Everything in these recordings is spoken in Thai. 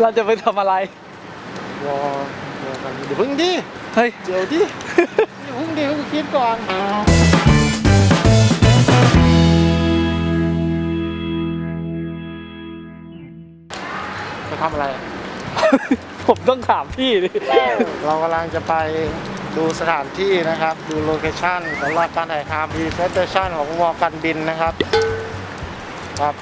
เราจะไปทำอะไรรอรอกันเดี๋ยวพึ่งดิเฮ้ย เดี๋ยวดิเดี๋ยวพึ่งดิให้กูคิดก่อน จะทำอะไร ผมต้องถามพี่ดิเรากำลังจะไปดูสถานที่นะครับ ดูโลเคชั่นสำหรับการถ่ายทำดีเซสเชันของวอกันบินนะครับ ครับ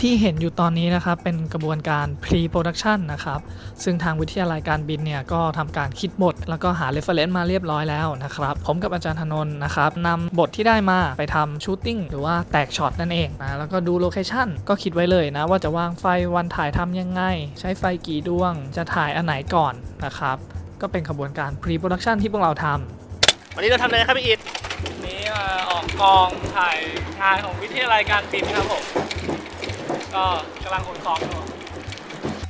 ที่เห็นอยู่ตอนนี้นะครับเป็นกระบวนการ pre-production นะครับ ซึ่งทางวิทยาลัยการบินเนี่ยก็ทำการคิดบท แล้วก็หา reference มาเรียบร้อยแล้วนะครับ ผมกับอาจารย์ธนนท์นะครับนำบทที่ได้มาไปทำชูตติ้งหรือว่าแตกช็อตนั่นเองนะแล้วก็ดูโลเคชั่นก็คิดไว้เลยนะว่าจะวางไฟวันถ่ายทำยังไง ใช้ไฟกี่ดวง จะถ่ายอันไหนก่อนนะครับก็เป็นกระบวนการ pre-production ที่พวกเราทำวันนี้เราทำอะไรครับพี่อิดนี้มาออกกองถ่ายงานของวิทยาลัยการบินครับผม ก็กำลังขนของอยู่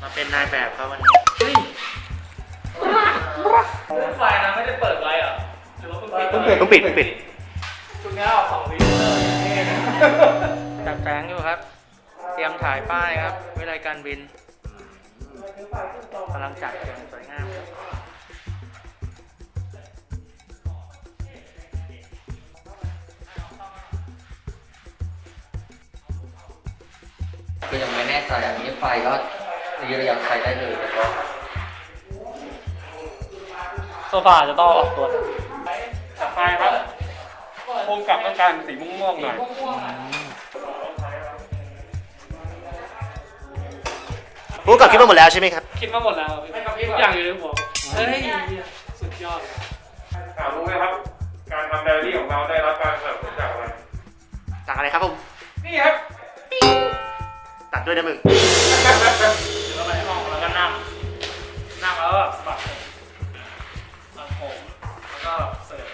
มาเป็นนายแบบครับวันนี้ไฟนะไม่ได้เปิดไว้เหรอหรือว่าเพิ่งปิดต้องปิดต้องปิดชุดนี้ออกสองวิดีโอเท่นะจัดแสงอยู่ครับ เตรียมถ่ายป้ายครับวิไลการบินกำลังจัดอย่างสวยงามครับ ก็ยังไม่แน่ใจอันนี้ไฟก็ระยะใช้ได้เลยแต่ก็โซฟาจะต้องออกตัวไปครับภูมิกับต้องการสีม่วงๆหน่อยรู้กับคิดมาหมดแล้วใช่ไหมครับ คิดมาหมดแล้วพี่ทุกอย่างอยู่ในหัวผมเฮ้ยสุดยอดถามรู้ไหมครับ การทำไดอารี่ของเราได้รับการสนับสนุนจากอะไรจากอะไรครับผม นี่ครับตั ดด้วยนะมึงแล้วไปให้มองแล้วก็นั่ง นั่งแล้วก็แบบสะบัดผมตัดผมแล้วก็เสิร์ฟ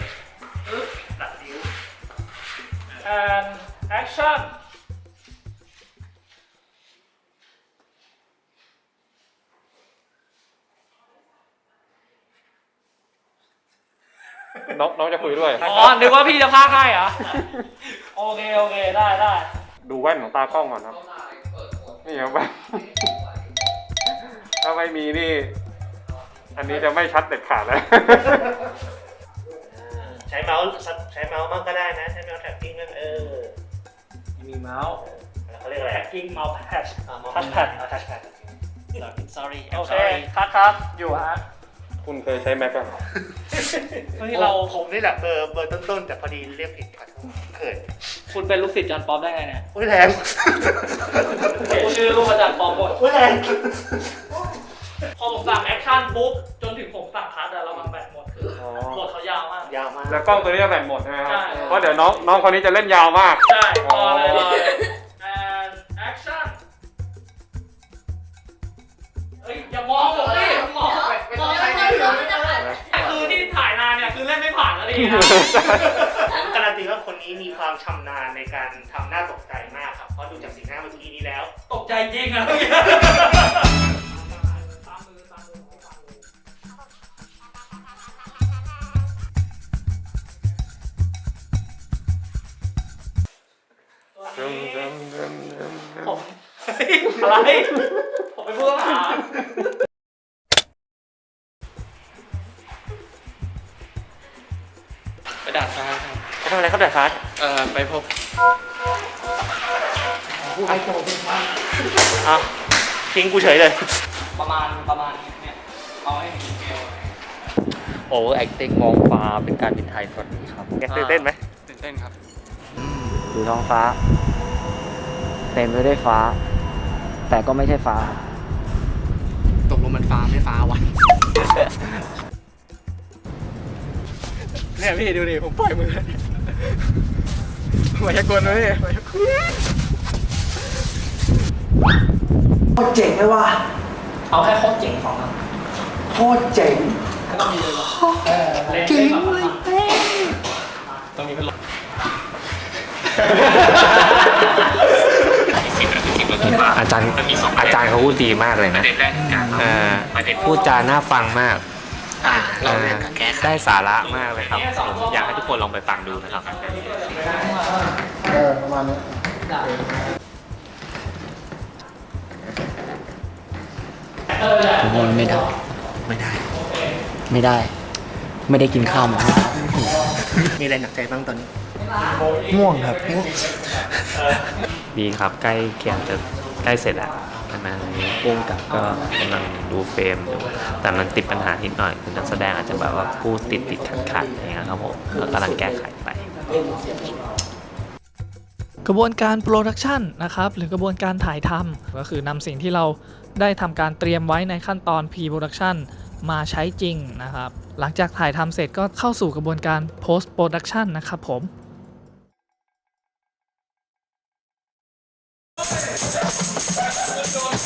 ปึ๊บตัดนิ้ว and action น้องน้องจะคุยด้วย อ๋อ นึกว่าพี่จะพากให้เหรอ โอเค โอเค ได้ได้ ดูแว่นของตากล้องก่อนครับ นี่ครับแว่นถ้าไม่มีนี่ อันนี้จะไม่ชัดเด็ดขาดเลยใช้เมาส์ใช้เมาส์มั่งก็ได้นะ ใช้เมาส์แท็บกิ้งมั่งเออมีเมาส์เขาเรียกอะไรกิ้งเมาส์แพดทัชแพดทัชแพด sorry โอเคครับครับอยู่ฮะคุณเคยใช้แม็กอะที่เราผมนี่แหละเบอร์เบอร์ต้นๆ แต่พอดีเรียกผิดขอโทษเขิน คุณเป็นลูกศิษย์อาจารย์ป๊อปได้ไงเนี่ยอุ้ยแรงเขียนชื่อลูกอาจารย์ป๊อปหมดอุ้ยแรงพอผมสั่งแอคชั่นปุ๊บจนถึงผมสั่งคัดอะเรามันแบตหมดคืออบทเขายาวมาก ยาวมากแล้วกล้องตัวนี้จะแบตหมดใช่ไหมครัใช่บเพราะเดี๋ยวน้องน้องคนนี้จะเล่นยาวมาก ใช่รอเลยรอเลย and action เฮ้ยอย่ามองผมดิมองไปไม่ต้องใช้คือที่ถ่ายนานเนี่ยคือเล่นไม่ผ่านแล้วดินะ มีความชำนาญในการทำหน้าตกใจมากครับ เพราะดูจากสีหน้าเมื่อกี้นี้แล้ว ตกใจจริงอะเมื่อกี้ตามมือตามมือตามมือผมเฮ้ยอะไร ผมเป็นผู้ต้องหาไปดาดฟ้าครับ เขาทำอะไรเขาแต่ฟ้าเอ่อไปพบอ้าวทิ้งกูเฉยเลย ประมาณประมาณนี้เนี่ยเอาให้มีเกลโอ้ acting มองฟ้าเป็นการบินไทยสวัสดีครับแกตื่นเต้นไหมตื่นเต้นครับดูท้องฟ้าเต็มไปด้วยฟ้า แต่ก็ไม่ใช่ฟ้า ตกลงมันฟ้าไม่ฟ้าวะเนี่ยพี่ดูดิผมปล่อยมือ มายากลนะพี่โคตรเจ๋งเลยว่ะเอาแค่โคตรเจ๋งของมันโคตรเจ๋งเจ๋งเลยเต้ต้องมีพัดลมอาจารย์อาจารย์เขาพูดดีมากเลยนะเออพูดจาน่าฟังมาก เออได้สาระมากเลยครับผมอยากให้ทุกคนลองไปฟังดูนะครับ เออประมาณนี้ผมว่ามันไม่ได้ ไม่ได้ ไม่ได้ ไม่ได้กินข้าวมามีอะไรหนักใจบ้างตอนนี้ ง่วงครับ ดีครับใกล้เคียงจะใกล้เสร็จแล้ว ใช่ไหมพุ่งกับก็กำลังดูเฟรมอยู่ แต่มันติดปัญหานิดหน่อยคือนักแสดงอาจจะแบบว่าพูดติดติดขัดขัดๆอย่างเงี้ยครับผมก็กำลังแก้ไขไป กระบวนการโปรดักชันนะครับหรือกระบวนการถ่ายทำก็คือนำสิ่งที่เราได้ทำการเตรียมไว้ในขั้นตอน pre-production มาใช้จริงนะครับ หลังจากถ่ายทำเสร็จก็เข้าสู่กระบวนการ post production นะครับผม ได้